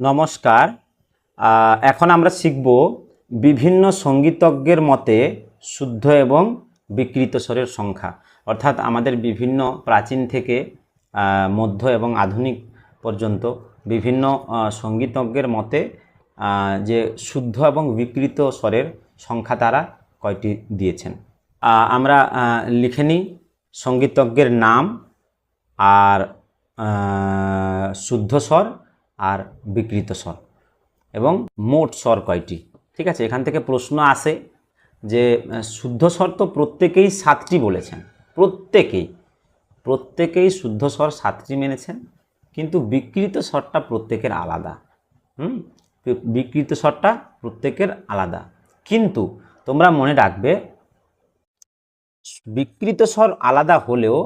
নমস্কার। এখন আমরা শিখব বিভিন্ন সঙ্গীতজ্ঞের মতে শুদ্ধ এবং বিকৃত স্বরের সংখ্যা। অর্থাৎ আমাদের বিভিন্ন প্রাচীন থেকে মধ্য এবং আধুনিক পর্যন্ত বিভিন্ন সঙ্গীতজ্ঞের মতে যে শুদ্ধ এবং বিকৃত স্বরের সংখ্যা তারা কয়টি দিয়েছেন। আমরা লিখে নিই। সঙ্গীতজ্ঞের নাম আর শুদ্ধ স্বর আর বিকৃত স্বর এবং মোট স্বর কয়টি? ঠিক আছে, এখান থেকে প্রশ্ন আসে যে, শুদ্ধ স্বর তো প্রত্যেকেই সাতটি বলেছেন। প্রত্যেকেই প্রত্যেকেই শুদ্ধ স্বর সাতটি মেনেছেন, কিন্তু বিকৃত স্বরটা প্রত্যেকের আলাদা। হুম? বিকৃত স্বরটা প্রত্যেকের আলাদা। কিন্তু তোমরা মনে রাখবে, বিকৃত স্বর আলাদা হলেও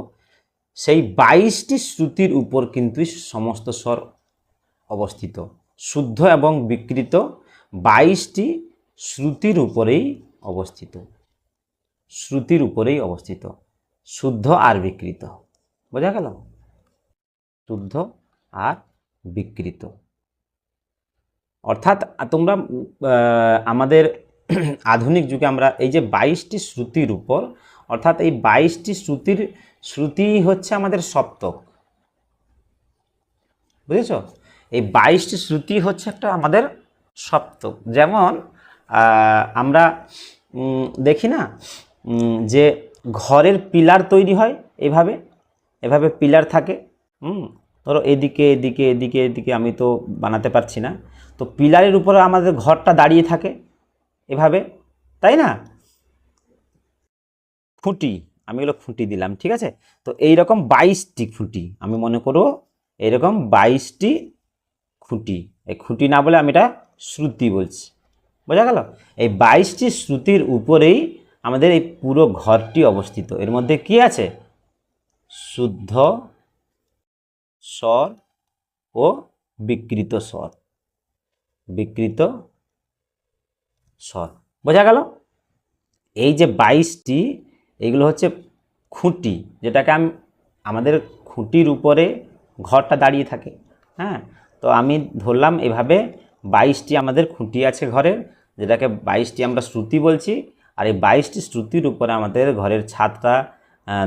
সেই বাইশটি শ্রুতির উপর কিন্তু সমস্ত স্বর অবস্থিত। শুদ্ধ এবং বিকৃত বাইশটি শ্রুতির উপরেই অবস্থিত। শ্রুতির উপরেই অবস্থিত। শুদ্ধ আর বিকৃত। বোঝা গেল? শুদ্ধ আর বিকৃত। অর্থাৎ তোমরা আমাদের আধুনিক যুগে আমরা এই যে বাইশটি শ্রুতির উপর, অর্থাৎ এই বাইশটি শ্রুতির শ্রুতি হচ্ছে আমাদের সপ্তক। বুঝেছ? এই বাইশটি শ্রুতি হচ্ছে একটা আমাদের সপ্তক যেমন আমরা দেখি না যে ঘরের পিলার তৈরি হয় এভাবে এভাবে পিলার থাকে, হুম? ধরো এদিকে এদিকে এদিকে এদিকে আমি তো বানাতে পারছি না। তো পিলারের উপরে আমাদের ঘরটা দাঁড়িয়ে থাকে এভাবে, তাই না? খুঁটি, আমি এগুলো খুঁটি দিলাম, ঠিক আছে? তো এই রকম বাইশটি খুঁটি আমি মনে করব এরকম বাইশটি খুঁটি। এই খুঁটি না বলে আমি এটা শ্রুতি বলছি। বোঝা গেল? এই বাইশটি শ্রুতির উপরেই আমাদের এই পুরো ঘরটি অবস্থিত। এর মধ্যে কি আছে? শুদ্ধ স্বর ও বিকৃত স্বর। বিকৃত স্বর। বোঝা গেল? এই যে বাইশটি এইগুলো হচ্ছে খুঁটি, যেটাকে আমি আমাদের খুঁটির উপরে ঘরটা দাঁড়িয়ে থাকে। হ্যাঁ? তো আমি ধরলাম এভাবে বাইশটি আমাদের খুঁটি আছে ঘরের, যেটাকে বাইশটি আমরা শ্রুতি বলছি, আর এই বাইশটি শ্রুতির উপরে আমাদের ঘরের ছাদটা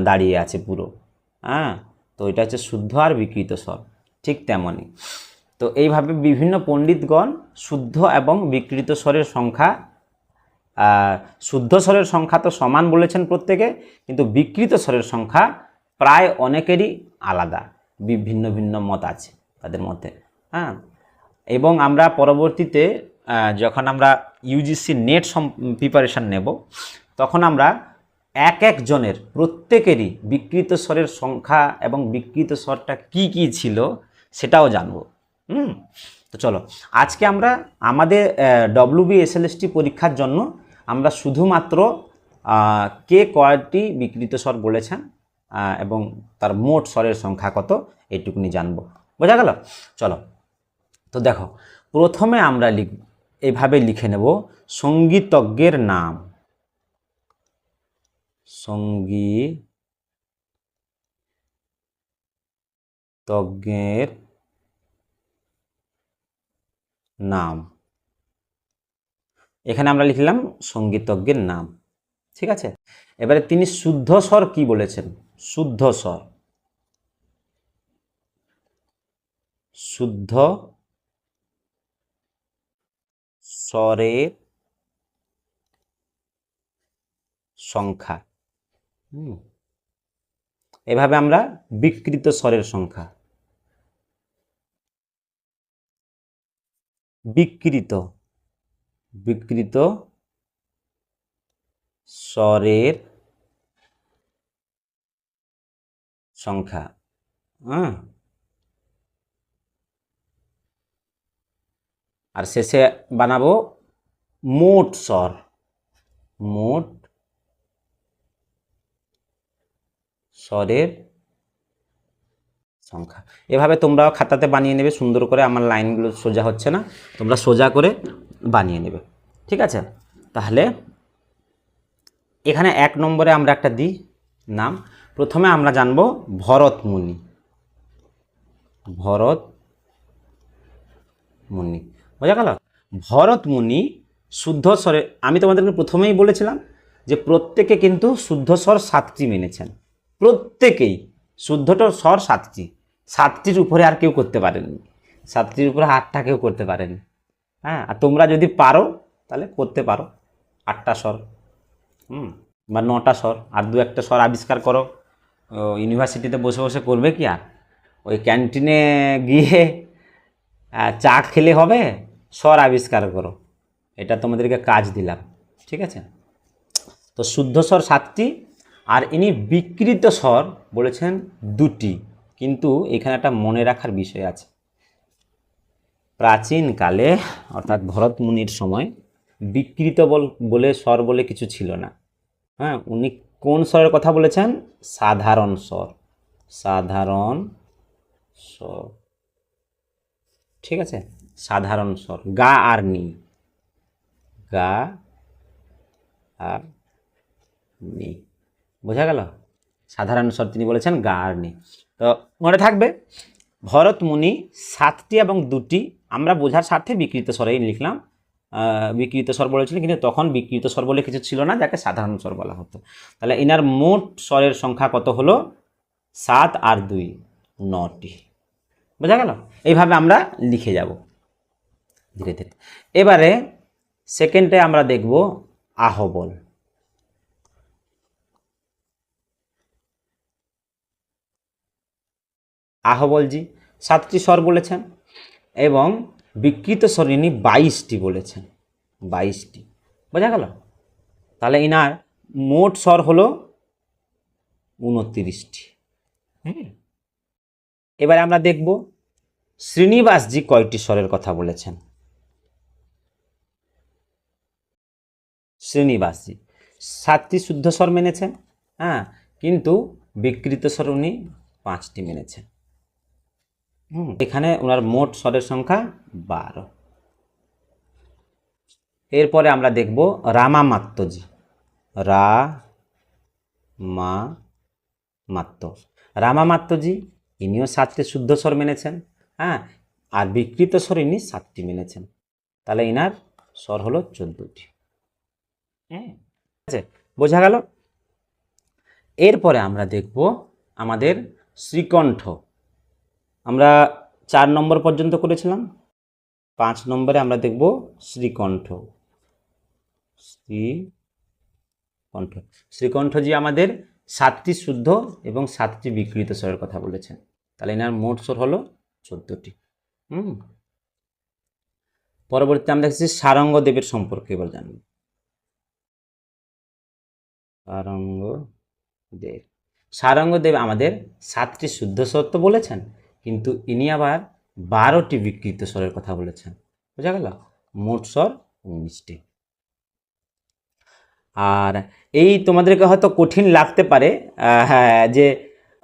দাঁড়িয়ে আছে পুরো। হ্যাঁ? তো এটা হচ্ছে শুদ্ধ আর বিকৃত স্বর, ঠিক তেমনই। তো এইভাবে বিভিন্ন পণ্ডিতগণ শুদ্ধ এবং বিকৃত স্বরের সংখ্যা শুদ্ধ স্বরের সংখ্যা তো সমান বলেছেন প্রত্যেকে, কিন্তু বিকৃত স্বরের সংখ্যা প্রায় অনেকেরই আলাদা ভিন্ন ভিন্ন মত আছে তাদের মধ্যে। হ্যাঁ? এবং আমরা পরবর্তীতে যখন আমরা ইউজিসি নেট প্রিপারেশান নেব, তখন আমরা এক একজনের, প্রত্যেকেরই বিকৃত স্বরের সংখ্যা এবং বিকৃত স্বরটা কি কি ছিল সেটাও জানব। হুম? তো চলো, আজকে আমরা আমাদের ডব্লিউবি এসএলএসটি পরীক্ষার জন্য আমরা শুধুমাত্র কে কয়টি বিকৃত স্বর বলেছেন এবং তার মোট স্বরের সংখ্যা কত এইটুকুনি জানব। বোঝা গেল? চলো তো দেখো, প্রথমে আমরা লিখ, এভাবে লিখে নেব, সঙ্গীতজ্ঞের নাম। সঙ্গীতজ্ঞের নাম। এখানে আমরা লিখলাম সঙ্গীতজ্ঞের নাম, ঠিক আছে? এবারে তিনি শুদ্ধ স্বর কি বলেছেন? শুদ্ধ স্বর। শুদ্ধ স্বরের সংখ্যা। এভাবে আমরা বিকৃত স্বরের সংখ্যা। বিকৃত। বিকৃত স্বরের সংখ্যা। হ্যাঁ আর শেষে বানাবো মোট স্বর। মোট স্বরের সংখ্যা। এভাবে তোমরাও খাতাতে বানিয়ে নেবে, সুন্দর করে আমার লাইনগুলো সোজা হচ্ছে না। তোমরা সোজা করে বানিয়ে নেবে। ঠিক আছে? তাহলে এখানে এক নম্বরে আমরা একটা দিই নাম। প্রথমে আমরা জানব ভরত মুনি ভরত মুনি বোঝা গেল? ভরত মুনি শুদ্ধ স্বরে, আমি তোমাদেরকে প্রথমেই বলেছিলাম যে প্রত্যেকে কিন্তু শুদ্ধ স্বর সাতটি মেনেছেন। প্রত্যেকেই শুদ্ধটা স্বর সাতটি। সাতটির উপরে আর কেউ করতে পারেনি সাতটির উপরে আটটা কেউ করতে পারেনি হ্যাঁ আর তোমরা যদি পারো, তাহলে করতে পারো। আটটা স্বর, হুম, বা নটা স্বর, আর দু একটা স্বর আবিষ্কার করো। ইউনিভার্সিটিতে বসে বসে করবে কি আর? ওই ক্যান্টিনে গিয়ে চা খেলে হবে, স্বর আবিষ্কার করো। এটা তোমাদেরকে কাজ দিলাম, ঠিক আছে? তো শুদ্ধ স্বর সাতটি, আর ইনি বিকৃত স্বর বলেছেন দুটি, কিন্তু এখানে একটা মনে রাখার বিষয় আছে। প্রাচীনকালে অর্থাৎ ভরত মুনির সময়, বিকৃত বল, বলে স্বর বলে কিছু ছিল না। হ্যাঁ উনি কোন স্বরের কথা বলেছেন? সাধারণ স্বর। সাধারণ স্বর। ঠিক আছে? সাধারণ স্বর। গা আর নি। গা আর নি। বোঝা গেল? সাধারণ স্বর তিনি বলেছেন গা আর নি। তো মনে থাকবে, ভরত মুনি সাতটি এবং দুটি, আমরা বোঝার স্বার্থে বিকৃত স্বরেই লিখলাম। বিকৃত স্বর বলেছিলেন, কিন্তু তখন বিকৃত স্বর বলে কিছু ছিল না, যাকে সাধারণ স্বর বলা হতো। তাহলে এনার মোট স্বরের সংখ্যা কত হলো? সাত আর দুই, নটি। বোঝা গেল? এইভাবে আমরা লিখে যাব। ধীরে ধীরে। এবারে সেকেন্ডে আমরা দেখব আহবল আহবলজি সাতটি স্বর বলেছেন এবং বিকৃত স্বর বাইশটি বলেছেন। বাইশটি। বোঝা গেল? তাহলে ইনার মোট স্বর হলো উনত্রিশটি। এবারে আমরা দেখব শ্রীনিবাসজি কয়টি স্বরের কথা বলেছেন? শ্রীনিবাসজি। সাতটি শুদ্ধ স্বর মেনেছেন হ্যাঁ কিন্তু বিকৃত স্বর উনি পাঁচটি মেনেছেন। এখানে ওনার মোট স্বরের সংখ্যা বারো। এরপরে আমরা দেখব রামা মাত্তজি রা মা মাত্ত রামা মাত্তজি ইনিও সাতটি শুদ্ধ স্বর মেনেছেন। হ্যাঁ আর বিকৃত স্বর ইনি সাতটি মেনেছেন তাহলে ইনার স্বর হলো চোদ্দটি। হ্যাঁ আছে, বোঝা গেল? এরপরে আমরা দেখব আমাদের শ্রীকণ্ঠ। আমরা চার নম্বর পর্যন্ত করেছিলাম, পাঁচ নম্বরে আমরা দেখব শ্রীকণ্ঠ। শ্রীকণ্ঠ। শ্রীকণ্ঠজি আমাদের সাতটি শুদ্ধ এবং সাতটি বিকৃত স্বরের কথা বলেছেন। তাহলে এনার মোট স্বর হলো চোদ্দটি। হুম। পরবর্তীতে আমরা দেখছি সারঙ্গ দেবের সম্পর্কে এবার জানব। সারঙ্গ দেব সারঙ্গ দেব আমাদের সাতটি শুদ্ধ স্বর তো বলেছেন কিন্তু ইনি আবার বারোটি বিকৃত স্বরের কথা বলেছেন। বোঝা গেল? মোট স্বর উনিশটি। আর এই তোমাদেরকে হয়তো কঠিন লাগতে পারে হ্যাঁ, যে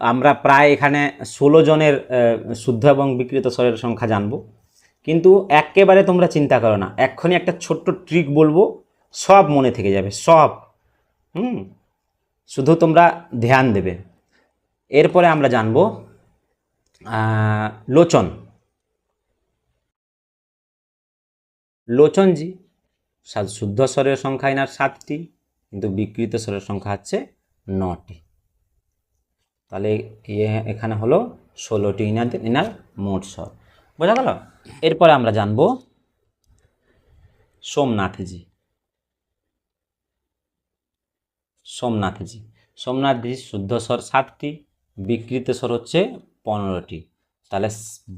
আমরা প্রায় এখানে ষোলো জনের শুদ্ধ এবং বিকৃত স্বরের সংখ্যা জানব। কিন্তু একেবারে তোমরা চিন্তা করো না, এক্ষুনি একটা ছোট্ট ট্রিক বলব, সব মনে থেকে যাবে, সব। হুম? শুধু তোমরা ধ্যান দেবে। এরপরে আমরা জানব লোচন। লোচনজি শুদ্ধ স্বরের সংখ্যা এনার সাতটি, কিন্তু বিকৃত স্বরের সংখ্যা হচ্ছে নটি। তাহলে ইয়ে এখানে হলো ষোলোটি ইনার ইনার মোট স্বর বোঝা গেল? এরপরে আমরা জানব সোমনাথজি। সোমনাথজি। সোমনাথজি শুদ্ধ স্বর সাতটি, বিকৃত স্বর হচ্ছে পনেরোটি। তাহলে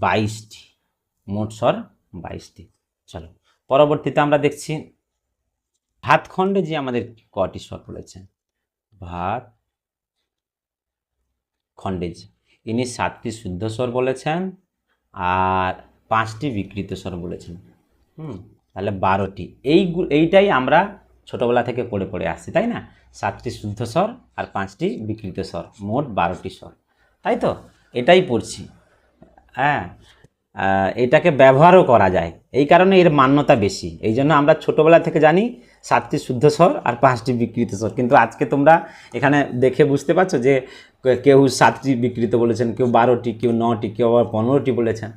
বাইশটি, মোট স্বর বাইশটি। চলো, পরবর্তীতে আমরা দেখছি ভাতখণ্ডে যে আমাদের কটি স্বর বলেছেন। ভাত খণ্ডেজি। ইনি সাতটি শুদ্ধ স্বর বলেছেন আর পাঁচটি বিকৃত স্বর বলেছেন। হুম, তাহলে বারোটি। এই এইটাই আমরা ছোটোবেলা থেকে পড়ে পড়ে আসছি, তাই না? সাতটি শুদ্ধ স্বর আর পাঁচটি বিকৃত স্বর, মোট বারোটি স্বর। তাই তো? এটাই পড়ছি। হ্যাঁ এটাকে ব্যবহারও করা যায়। এই কারণে এর মান্যতা বেশি। এই জন্য আমরা ছোটোবেলা থেকে জানি সাতটি শুদ্ধ স্বর আর পাঁচটি বিকৃত স্বর। কিন্তু আজকে তোমরা এখানে দেখে বুঝতে পারছ যে কেউ সাতটি বিকৃত বলেছেন, কেউ বারোটি, কেউ নটি, কেউ আবার পনেরোটি বলেছেন।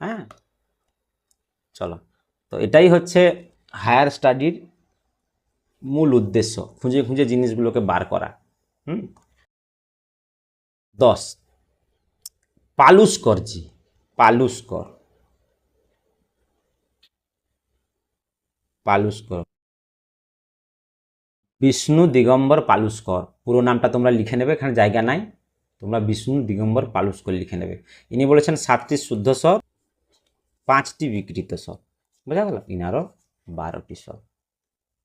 হ্যাঁ? চলো। তো এটাই হচ্ছে হায়ার স্টাডির মূল উদ্দেশ্য, খুঁজে খুঁজে জিনিসগুলোকে বার করা। হুম? দশ। পালুস্করজি পালুস্কর পালুস্কর বিষ্ণু দিগম্বর পালুস্কর পুরো নামটা তোমরা লিখে নেবে, এখানে জায়গা নাই। তোমরা বিষ্ণু দিগম্বর পালুস্কর লিখে নেবে। ইনি বলেছেন, সাতটি শুদ্ধ স্বর, পাঁচটি বিকৃত স্বর। বোঝা গেল? ইনারও বারোটি স্বর।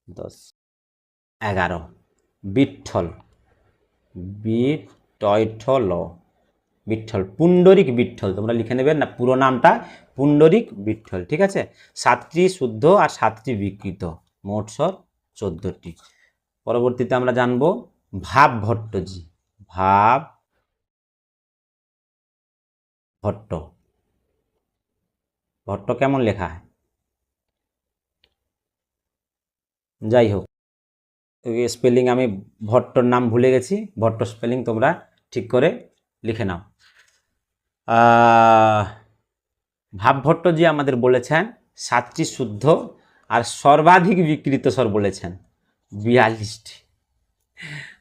দশ। এগারো। বিঠল। বিটল বিঠল। পুণ্ডরিক বিঠল। তোমরা লিখে নেবে না পুরো নামটা? পুণ্ডরিক বিঠল। ঠিক আছে? সাতটি শুদ্ধ আর সাতটি বিকৃত। মোট স্বর চোদ্দটি। পরবর্তীতে আমরা জানব ভাব ভট্টজি ভাব ভট্ট। ভট্ট কেমন লেখা হয়? যাই হোক স্পেলিং আমি ভট্টর নাম ভুলে গেছি ভট্ট স্পেলিং তোমরা ঠিক করে লিখে নাও। আহ, ভাবভট্টজি আমাদের বলেছেন সাতটি শুদ্ধ আর সর্বাধিক বিকৃত স্বর বলেছেন। বিয়াল্লিশটি।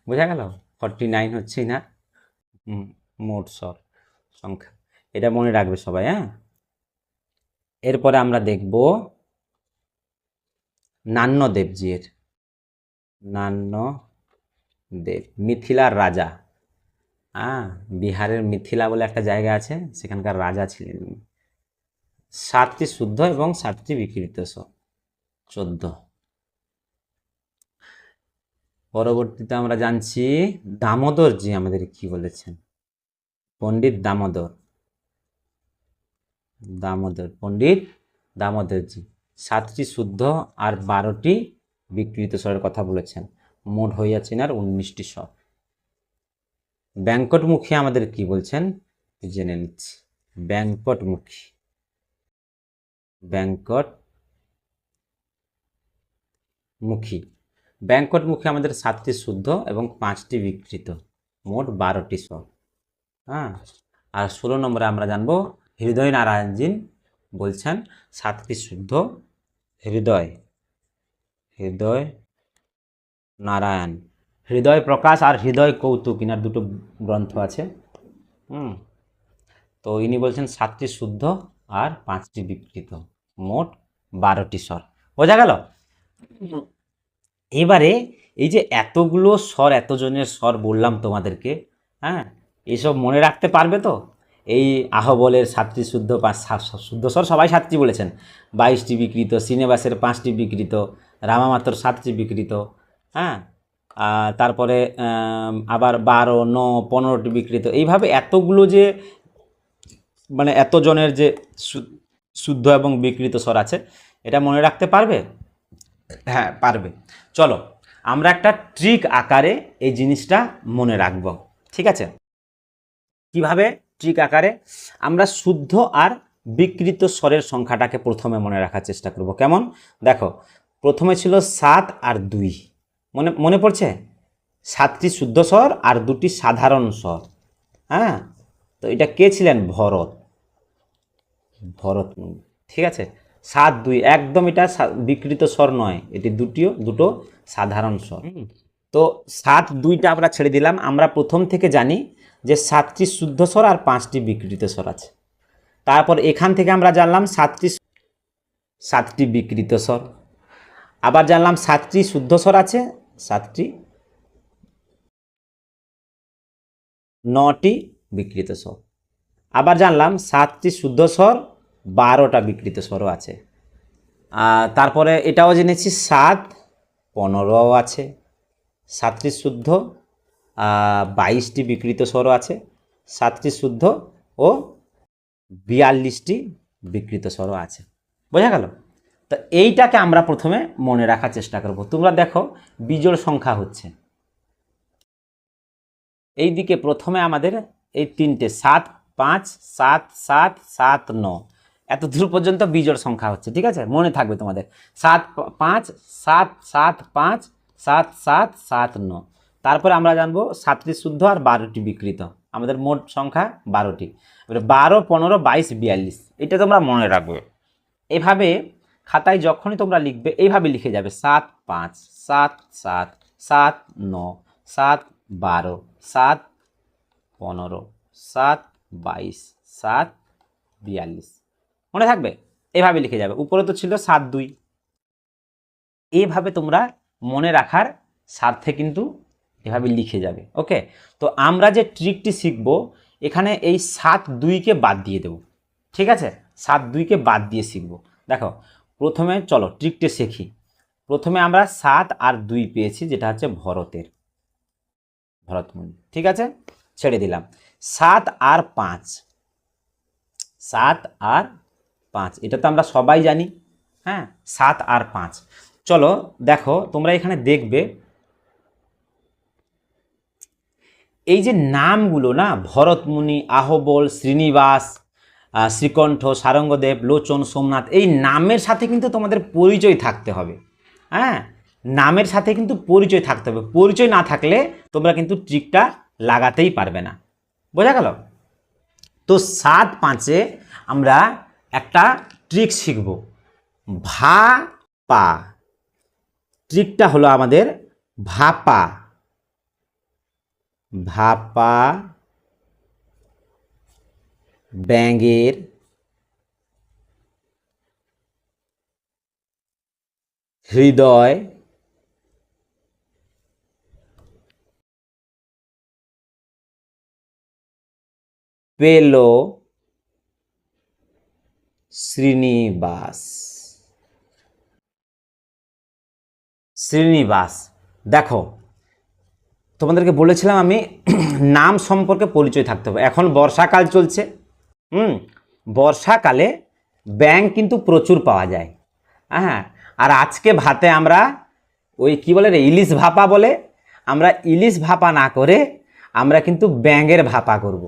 বোঝা গেল? ফর্টি নাইন হচ্ছে না? মোট স্বর সংখ্যা। এটা মনে রাখবে সবাই হ্যাঁ? এরপরে আমরা দেখব নান্য দেবজির দেব মিথিলার রাজা। হ্যাঁ বিহারের মিথিলা বলে একটা জায়গা আছে, সেখানকার রাজা ছিলেন সাতটি শুদ্ধ এবং সাতটি বিকৃত স্বর চোদ্দ। পরবর্তীতে আমরা জানছি দামোদরজি আমাদের কি বলেছেন? পণ্ডিত দামোদর। দামোদর, পণ্ডিত দামোদরজি সাতটি শুদ্ধ আর বারোটি বিকৃত স্বরের কথা বলেছেন। মোট হইয়াছেন আর উনিশটি স্বর। ব্যাংকটমুখী আমাদের কি বলছেন? জেনে নিচ্ছি। ব্যাংকটমুখী। ব্যাংকট মুখী ব্যাংকটমুখী আমাদের সাতটি শুদ্ধ এবং পাঁচটি বিকৃত। মোট বারোটি স্বর হ্যাঁ? আর ষোলো নম্বরে আমরা জানব, হৃদয় নারায়ণজিন বলছেন, সাতটি শুদ্ধ, হৃদয়। হৃদয় নারায়ণ। হৃদয় প্রকাশ আর হৃদয় কৌতুক, ইনার দুটো গ্রন্থ আছে। হুম? তো ইনি বলছেন, সাতটি শুদ্ধ আর পাঁচটি বিকৃত। মোট বারোটি স্বর। বোঝা গেল? এবারে এই যে এতগুলো স্বর, এতজনের স্বর বললাম তোমাদেরকে হ্যাঁ? এইসব মনে রাখতে পারবে তো? এই আহবলের সাতটি শুদ্ধ পাঁচ শুদ্ধ স্বর সবাই সাতটি বলেছেন। বাইশটি বিকৃত সিনেবাসের পাঁচটি বিকৃত রামামাত্র সাতটি বিকৃত হ্যাঁ? তারপরে আবার বারো, ন পনেরোটি বিকৃত এইভাবে এতগুলো যে মানে এতজনের যে শুদ্ধ এবং বিকৃত স্বর আছে, এটা মনে রাখতে পারবে? হ্যাঁ পারবে। চলো, আমরা একটা ট্রিক আকারে এই জিনিসটা মনে রাখব। ঠিক আছে? কীভাবে ট্রিক আকারে? আমরা শুদ্ধ আর বিকৃত স্বরের সংখ্যাটাকে প্রথমে মনে রাখার চেষ্টা করব। কেমন? দেখো, প্রথমে ছিল সাত আর দুই। মনে মনে পড়ছে? সাতটি শুদ্ধ স্বর আর দুটি সাধারণ স্বর। হ্যাঁ? তো এটা কে ছিলেন? ভরত। ভরত ঠিক আছে? সাত দুই একদম এটা বিকৃত স্বর নয়। এটি দুটিও দুটো সাধারণ স্বর। তো সাত দুইটা আমরা ছেড়ে দিলাম। আমরা প্রথম থেকে জানি যে সাতটি শুদ্ধ স্বর আর পাঁচটি বিকৃত স্বর আছে। তারপর এখান থেকে আমরা জানলাম সাতটি সাতটি বিকৃত স্বর। আবার জানলাম সাতটি শুদ্ধ স্বর আছে। সাতটি নটি বিকৃত স্বর। আবার জানলাম সাতটি শুদ্ধ স্বর বারোটা বিকৃত স্বরও আছে। তারপরে এটাও জেনেছি, সাত, পনেরোও আছে। সাতটি শুদ্ধ বাইশটি বিকৃত স্বরও আছে। সাতটি শুদ্ধ ও বিয়াল্লিশটি বিকৃত স্বরও আছে। বোঝা গেল? তো এইটাকে আমরা প্রথমে মনে রাখার চেষ্টা করব। তোমরা দেখো, বিজোড় সংখ্যা হচ্ছে। এই দিকে প্রথমে আমাদের এই তিনটে, সাত, পাঁচ, সাত সাত সাত, ন। এত দূর পর্যন্ত বিজোড় সংখ্যা হচ্ছে, ঠিক আছে? মনে থাকবে তোমাদের। সাত পাঁচ, সাত সাত, পাঁচ, সাত সাত সাত, ন। তারপরে আমরা জানব সাতটি শুদ্ধ আর বারোটি বিকৃত। আমাদের মোট সংখ্যা বারোটি। এবারে বারো, পনেরো, বাইশ, বিয়াল্লিশ। এটা তোমরা মনে রাখবে। এভাবে খাতায় যখনই তোমরা লিখবে এইভাবে লিখে যাবে। সাত, পাঁচ, সাত সাত সাত, ন, সাত, বারো, সাত, পনেরো, সাত, বাইশ, সাত, বিয়াল্লিশ। মনে থাকবে? এভাবে লিখে যাবে। উপরে তো ছিল সাত দুই। এইভাবে তোমরা মনে রাখার স্বার্থে কিন্তু এভাবে লিখে যাবে। ওকে? তো আমরা যে ট্রিকটি শিখব, এখানে এই সাত দুইকে বাদ দিয়ে দেব। ঠিক আছে? সাত দুইকে বাদ দিয়ে শিখব। দেখো, প্রথমে চলো ট্রিকটি শিখি। প্রথমে আমরা সাত আর দুই পেয়েছি, যেটা হচ্ছে ভরতের। ভরতমণি ঠিক আছে? ছেড়ে দিলাম। সাত আর পাঁচ। সাত আর পাঁচ। এটা তো আমরা সবাই জানি হ্যাঁ? সাত আর পাঁচ। চলো, দেখো, তোমরা এখানে দেখবে, এই যে নামগুলো না, ভরতমুনি, আহবল, শ্রীনিবাস শ্রীকণ্ঠ, সারঙ্গদেব, লোচন, সোমনাথ, এই নামের সাথে কিন্তু তোমাদের পরিচয় থাকতে হবে হ্যাঁ? নামের সাথে কিন্তু পরিচয় থাকতে হবে। পরিচয় না থাকলে তোমরা কিন্তু ট্রিকটা লাগাতেই পারবে না। বোঝা গেল? তো সাত পাঁচে আমরা একটা ট্রিক শিখব। ভা পা। ট্রিকটা হলো আমাদের ভাপা ভাপা ব্যাঙের হৃদয় পেল শ্রীনিবাস। শ্রীনিবাস, দেখো, তোমাদেরকে বলেছিলাম আমি নাম সম্পর্কে পরিচয় থাকতে হবে। এখন বর্ষাকাল চলছে, হুম? বর্ষাকালে ব্যাঙ কিন্তু প্রচুর পাওয়া যায়। হ্যাঁ আর আজকে ভাতে আমরা ওই কি বলে রে, ইলিশ ভাপা বলে, আমরা ইলিশ ভাপা না করে আমরা কিন্তু ব্যাঙের ভাপা করব।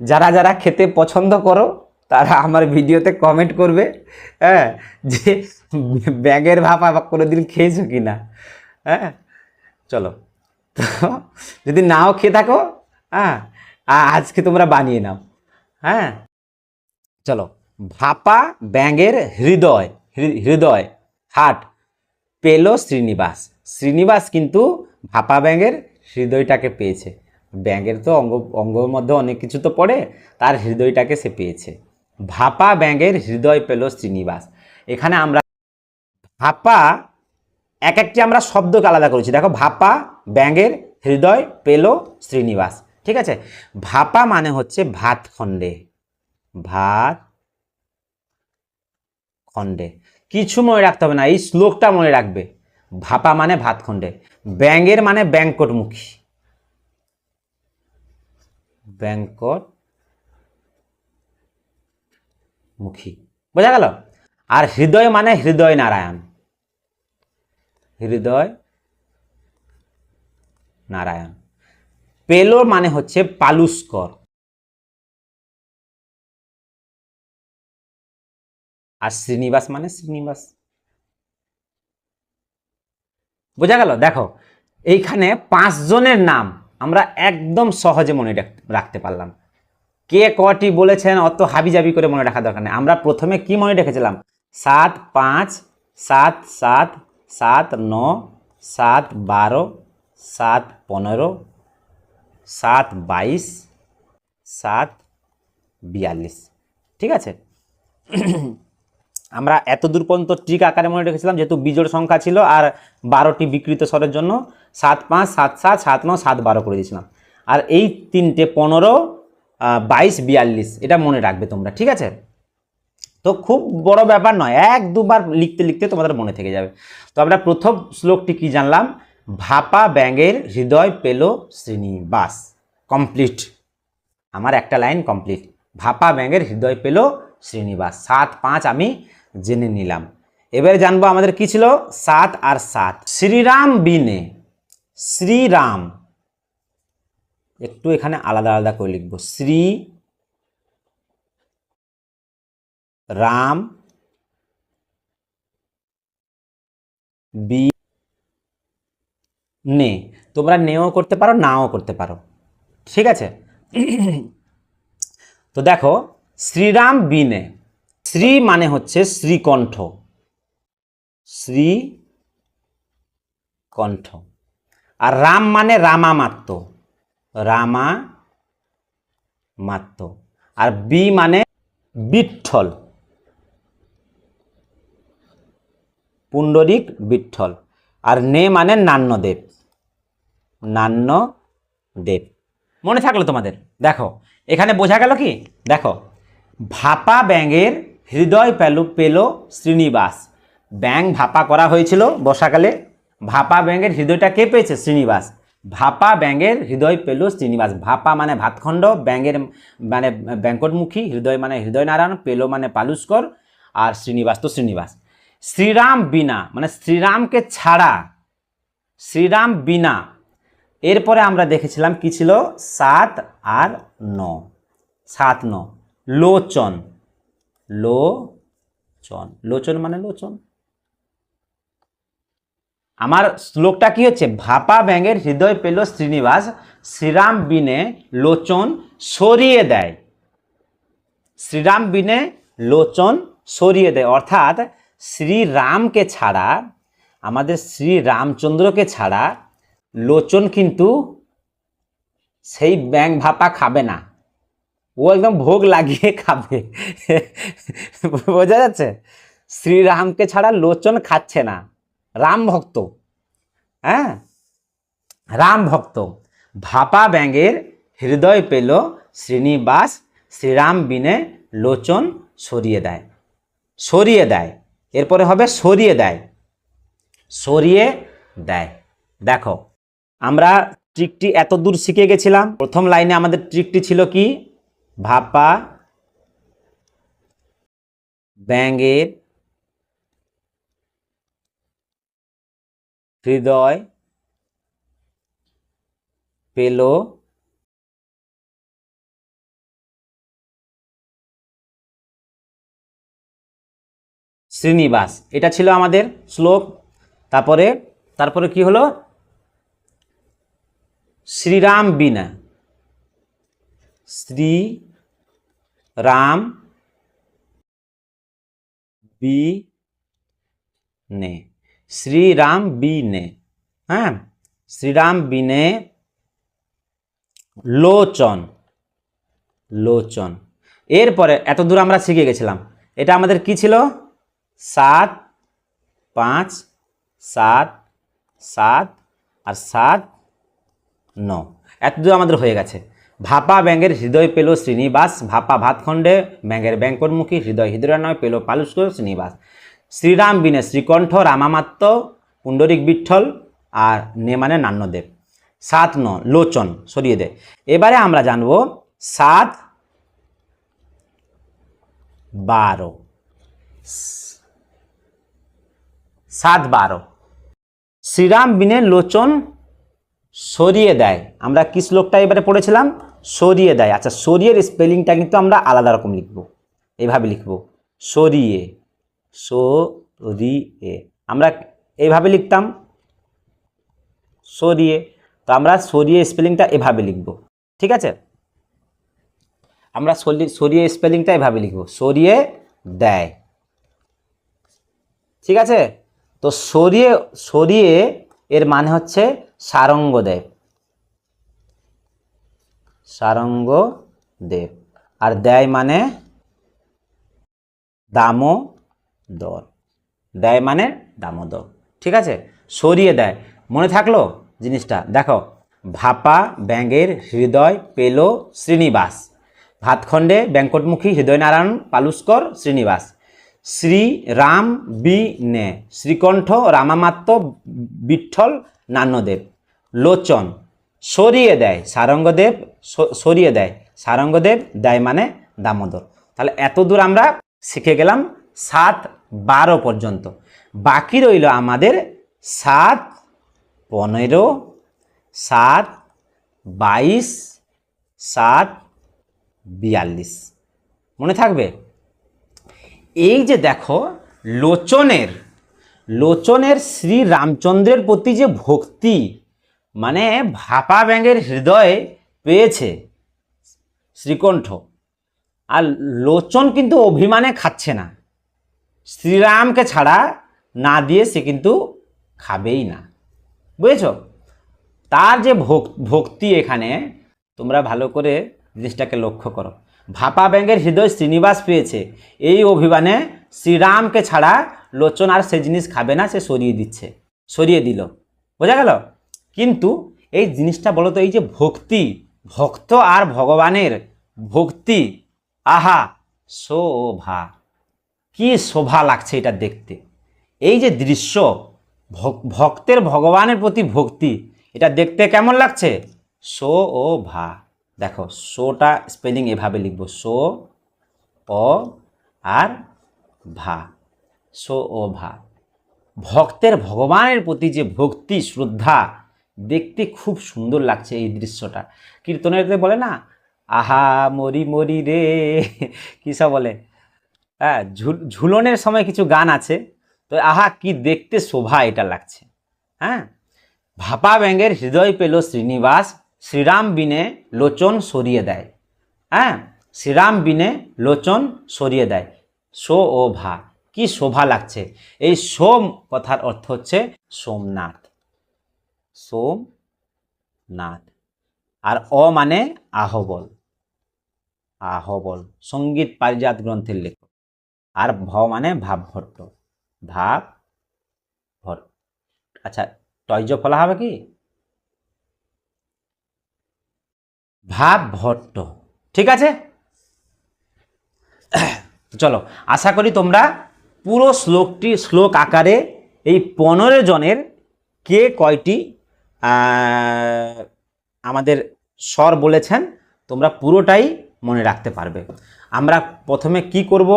যারা যারা খেতে পছন্দ করো তারা আমার ভিডিওতে কমেন্ট করবে হ্যাঁ যে ব্যাঙের ভাপা কোনোদিন খেয়েছো কি না হ্যাঁ চলো। তো যদি নাও খেয়ে থাকো হ্যাঁ আজকে তোমরা বানিয়ে নাও হ্যাঁ। চলো, ভাপা ব্যাঙের হৃদয় হৃদয়, হাট, পেল শ্রীনিবাস। শ্রীনিবাস কিন্তু ভাপা ব্যাঙের হৃদয়টাকে পেয়েছে। ব্যাঙের তো অঙ্গ, অঙ্গর মধ্যে অনেক কিছু তো পড়ে, তার হৃদয়টাকে সে পেয়েছে। ভাপা ব্যাঙের হৃদয় পেল শ্রীনিবাস। এখানে আমরা ভাপা, এক একটি আমরা শব্দকে আলাদা করেছি। দেখো, ভাপা ব্যাঙের হৃদয় পেল শ্রীনিবাস। ঠিক আছে? ভাপা মানে হচ্ছে ভাত খণ্ডে। ভাত খণ্ডে। কিছু মনে রাখতে হবে না, এই শ্লোকটা মনে রাখবে। ভাপা মানে ভাত খণ্ডে। ব্যাঙের মানে ব্যাংকটমুখী। ব্যাংকট মুখী। বোঝা গেল? আর হৃদয় মানে হৃদয় নারায়ণ। হৃদয় নারায়ণ। পেল মানে হচ্ছে পালুস্কর। আর শ্রীনিবাস মানে শ্রীনিবাস। বোঝা গেল? দেখো, এইখানে পাঁচজনের নাম আমরা একদম সহজে মনে রাখ- রাখতে পারলাম। কে কটি বলেছেন, অত হাবিজাবি করে মনে রাখা দরকার নেই। আমরা প্রথমে কি মনে রেখেছিলাম? সাত, পাঁচ, সাত সাত সাত, ন, সাত, বারো, সাত, পনেরো, সাত, বাইশ, সাত, বিয়াল্লিশ। ঠিক আছে? আমরা এত দূর পর্যন্ত ট্রিক আকারে মনে রেখেছিলাম, যেহেতু বিজোড় সংখ্যা ছিল আর বারোটি বিকৃত স্বরের জন্য, সাত, পাঁচ, সাত সাত সাত, ন, সাত, বারো করে দিয়েছিলাম। আর এই তিনটে পনেরো বাইশ বিয়াল্লিশ, এটা মনে রাখবে তোমরা, ঠিক আছে? তো খুব বড় ব্যাপার নয়, এক দুবার লিখতে লিখতে তোমাদের মনে থেকে যাবে। তো আমরা প্রথম শ্লোকটি কি জানলাম? ভাপা ব্যাঙের হৃদয় পেল শ্রীনিবাস কমপ্লিট আমার একটা লাইন কমপ্লিট ভাপা ব্যাঙের হৃদয় পেল শ্রীনিবাস, সাত পাঁচ আমি জেনে নিলাম। এবারে জানব আমাদের কি ছিল? সাত আর সাত। শ্রীরাম বিনে, শ্রীরাম। একটু এখানে আলাদা আলাদা করে লিখব। শ্রী রাম বি নে। তোমরা নেও করতে পারো, নাও করতে পারো। ঠিক আছে? তো দেখো, শ্রীরাম বিনে শ্রী মানে হচ্ছে শ্রীকণ্ঠ। শ্রী কণ্ঠ আর রাম মানে রামা মাত্র রামা মাত্র আর বি মানে বিঠল পুণ্ডরিক বিঠল আর নে মানে নান্যদেব নান্যদেব মনে থাকল তোমাদের? দেখো, এখানে বোঝা গেল কি? দেখো, ভাপা ব্যাঙের হৃদয় পেল পেল শ্রীনিবাস। ব্যাং ভাপা করা হয়েছিল বর্ষাকালে। ভাপা ব্যাঙের হৃদয়টা কে পেয়েছে? শ্রীনিবাস। ভাপা ব্যাঙের হৃদয় পেল শ্রীনিবাস। ভাপা মানে ভাতখণ্ড, ব্যাঙের মানে ব্যাঙ্কটমুখী হৃদয় মানে হৃদয় নারায়ণ পেল মানে পালুস্কর আর শ্রীনিবাস তো শ্রীনিবাস। শ্রীরাম বিনা মানে শ্রীরামকে ছাড়া, শ্রীরাম বিনা। এরপরে আমরা দেখেছিলাম কি ছিল? সাত আর ন। সাত ন। লোচন। লোচন। লোচন মানে লোচন। আমার শ্লোকটা কি হচ্ছে? ভাপা ব্যাঙের হৃদয় পেল শ্রীনিবাস, শ্রীরাম বিনে লোচন সরিয়ে দেয়। শ্রীরাম বিনে লোচন সরিয়ে দেয়। অর্থাৎ শ্রীরামকে ছাড়া, আমাদের শ্রী রামচন্দ্রকে ছাড়া লোচন কিন্তু সেই ব্যাং ভাপা খাবে না। ও একদম ভোগ লাগিয়ে খাবে। বোঝা যাচ্ছে? শ্রীরামকে ছাড়া লোচন খাচ্ছে না। রাম ভক্ত হ্যাঁ? রাম ভক্ত। ভাপা ব্যাঙের হৃদয় পেল শ্রীনিবাস, শ্রীরাম বিনে লোচন সরিয়ে দেয়। সরিয়ে দেয়। এরপরে হবে সরিয়ে দেয়। সরিয়ে দেয়। দেখো, আমরা ট্রিকটি এত দূর শিখে গেছিলাম। প্রথম লাইনে আমাদের ট্রিকটি ছিল কি? ভাপা ব্যাঙের হৃদয় পেল। শ্রীনিবাস, এটা ছিল আমাদের শ্লোক। তারপরে তারপরে কি হলো? শ্রীরাম বিনা। শ্রী রাম বি নে শ্রীরাম বিনে হ্যাঁ? শ্রীরাম বিনে লোচন লোচন। এরপরে এত দূর আমরা শিখে গেছিলাম। এটা আমাদের কি ছিল? সাত, পাঁচ, সাত সাত আর সাত, ন। এত দূর আমাদের হয়ে গেছে। ভাপা ব্যাঙের হৃদয় পেল শ্রীনিবাস, ভাপা ভাতখণ্ডে ব্যাঙের ব্যাঙ্করমুখী হৃদয় হৃদয় নয় পেল পালুস্কর শ্রীনিবাস। শ্রীরাম বিনে শ্রীকণ্ঠ, রামামাত্য, পুণ্ডরিক বিঠল আর নে মানে সাত ন, লোচন, সরিয়ে দে। এবারে আমরা জানব সাত, বারো। সাত, বারো। শ্রীরাম বিনে লোচন সরিয়ে দেয়। আমরা কি শ্লোকটা এবারে পড়েছিলাম? সরিয়ে দেয়। আচ্ছা সরিয়ের স্পেলিংটা কিন্তু আমরা আলাদা রকম লিখব। এভাবে লিখব। সরিয়ে সরিয়ে আমরা এইভাবে লিখতাম সরিয়ে তো আমরা সরিয়ে স্পেলিংটা এভাবে লিখব, ঠিক আছে? আমরা সরি- সরিয়ে স্পেলিংটা এভাবে লিখব সরিয়ে দেয়, ঠিক আছে? তো সরিয়ে সরিয়ে এর মানে হচ্ছে সারঙ্গ দেব সারঙ্গ দেব আর দেয় মানে দামোদর দেয় মানে দামোদর। ঠিক আছে? সরিয়ে দেয়। মনে থাকল জিনিসটা? দেখো, ভাপা ব্যাঙের হৃদয় পেল শ্রীনিবাস। ভাতখণ্ডে ব্যাঙ্কটমুখী হৃদয়নারায়ণ পালুস্কর শ্রীনিবাস। শ্রী রাম বি নে। শ্রীকণ্ঠ রামামাত্য বিঠল নান্যদেব। লোচন, সরিয়ে দেয় সারঙ্গদেব সরিয়ে দেয় সারঙ্গদেব, দেয় মানে দামোদর। তাহলে এত দূর আমরা শিখে গেলাম সাত বারো পর্যন্ত। বাকি রইল আমাদের সাত পনেরো, সাত বাইশ, সাত বিয়াল্লিশ। মনে থাকবে? এই যে দেখো, লোচনের লোচনের শ্রী রামচন্দ্রের প্রতি যে ভক্তি মানে ভাপা ব্যাঙের হৃদয় পেয়েছে শ্রীকণ্ঠ। আর লোচন কিন্তু অভিমানে খাচ্ছে না। শ্রীরামকে ছাড়া না দিয়ে সে কিন্তু খাবেই না। বুঝেছ? তার যে ভক- ভক্তি এখানে, তোমরা ভালো করে জিনিসটাকে লক্ষ্য করো। ভাপা ব্যাঙের হৃদয় শ্রীনিবাস পেয়েছে। এই অভিমানে শ্রীরামকে ছাড়া লোচন আর সে জিনিস খাবে না, সে সরিয়ে দিচ্ছে, সরিয়ে দিল। বোঝা গেল? কিন্তু এই জিনিসটা বলো তো এই যে ভক্তি, ভক্ত আর ভগবানের ভক্তি। আহা, শোভা। কি শোভা লাগছে এটা দেখতে। এই যে দৃশ্য ভক্তের ভগবানের প্রতি ভক্তি, এটা দেখতে কেমন লাগছে? সো ও ভা। দেখো, সোটা স্পেলিং এভাবে লিখব, সো অ আর ভা। সো ও ভা। ভক্তের ভগবানের প্রতি যে ভক্তি, শ্রদ্ধা, দেখতে খুব সুন্দর লাগছে এই দৃশ্যটা। কীর্তনের বলে না, আহা, মরি মরি রে। কী বলে? হ্যাঁ ঝুল- ঝুলনের সময় কিছু গান আছে, তো আহা, কি দেখতে শোভা এটা লাগছে। হ্যাঁ? ভাপা ব্যাঙের হৃদয় পেল শ্রীনিবাস, শ্রীরাম বিনে লোচন সরিয়ে দেয়। হ্যাঁ? শ্রীরাম বিনে লোচন সরিয়ে দেয়। সো ও ভা, কি শোভা লাগছে। এই সোম কথার অর্থ হচ্ছে সোমনাথ। সোমনাথ। আর অ মানে আহবল। আহবল সংগীত পারিজাত গ্রন্থের লেখক। আর ভ মানে ভাবভট্ট ভাব ভট্ট আচ্ছা টয়জ ফলা হবে কি? ভাব ভট্ট ঠিক আছে? চলো, আশা করি তোমরা পুরো শ্লোকটি, শ্লোক আকারে এই পনেরো জনের কে কয়টি আমাদের স্বর বলেছেন, তোমরা পুরোটাই মনে রাখতে পারবে। আমরা প্রথমে কি করব?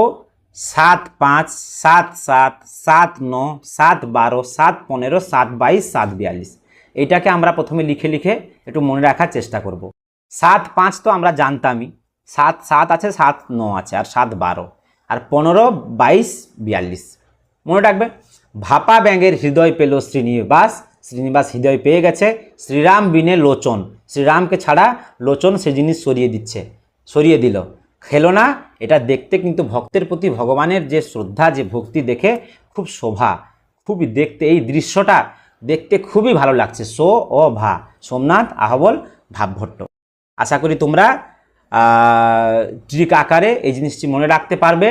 সাত পাঁচ, সাত সাত সাত ন, সাত বারো, সাত পনেরো, সাত বাইশ, সাত বিয়াল্লিশ। এইটাকে আমরা প্রথমে লিখে লিখে একটু মনে রাখার চেষ্টা করব। সাত পাঁচ তো আমরা জানতামই। সাত সাত আছে, সাত ন আছে, আর সাত বারো। আর পনেরো, বাইশ, বিয়াল্লিশ। মনে রাখবে? ভাপা ব্যাঙের হৃদয় পেল শ্রীনিবাস। শ্রীনিবাস হৃদয় পেয়ে গেছে। শ্রীরাম বিনে লোচন। শ্রীরামকে ছাড়া লোচন সে জিনিস সরিয়ে দিচ্ছে, সরিয়ে দিল। খেলো না, এটা দেখতে কিন্তু ভক্তের প্রতি ভগবানের যে শ্রদ্ধা, যে ভক্তি দেখে খুব শোভা, খুবই দেখতে, এই দৃশ্যটা দেখতে খুবই ভালো লাগছে। সো ও ভা, সোমনাথ, আহবল, ভাবভট্ট। আশা করি তোমরা ট্রিক আকারে এই জিনিসটি মনে রাখতে পারবে,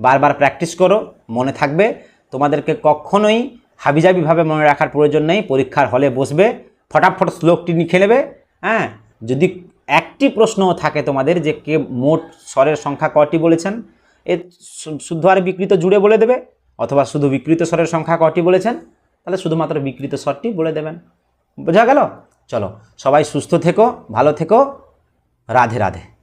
বারবার প্র্যাকটিস করো, মনে থাকবে। তোমাদেরকে কখনোই হাবিজাবিভাবে মনে রাখার প্রয়োজন নেই, পরীক্ষার হলে বসবে, ফটাফট শ্লোকটি লিখে নেবে হ্যাঁ? যদি একটি প্রশ্নও থাকে তোমাদের যে কে মোট স্বরের সংখ্যা কটি বলেছেন? এ শুদ্ধ আর বিকৃত জুড়ে বলে দেবে, অথবা শুধু বিকৃত স্বরের সংখ্যা কটি বলেছেন? তাহলে শুধুমাত্র বিকৃত স্বরটি বলে দেবেন। বোঝা গেল? চলো, সবাই সুস্থ থেকো, ভালো থেকো। রাধে রাধে।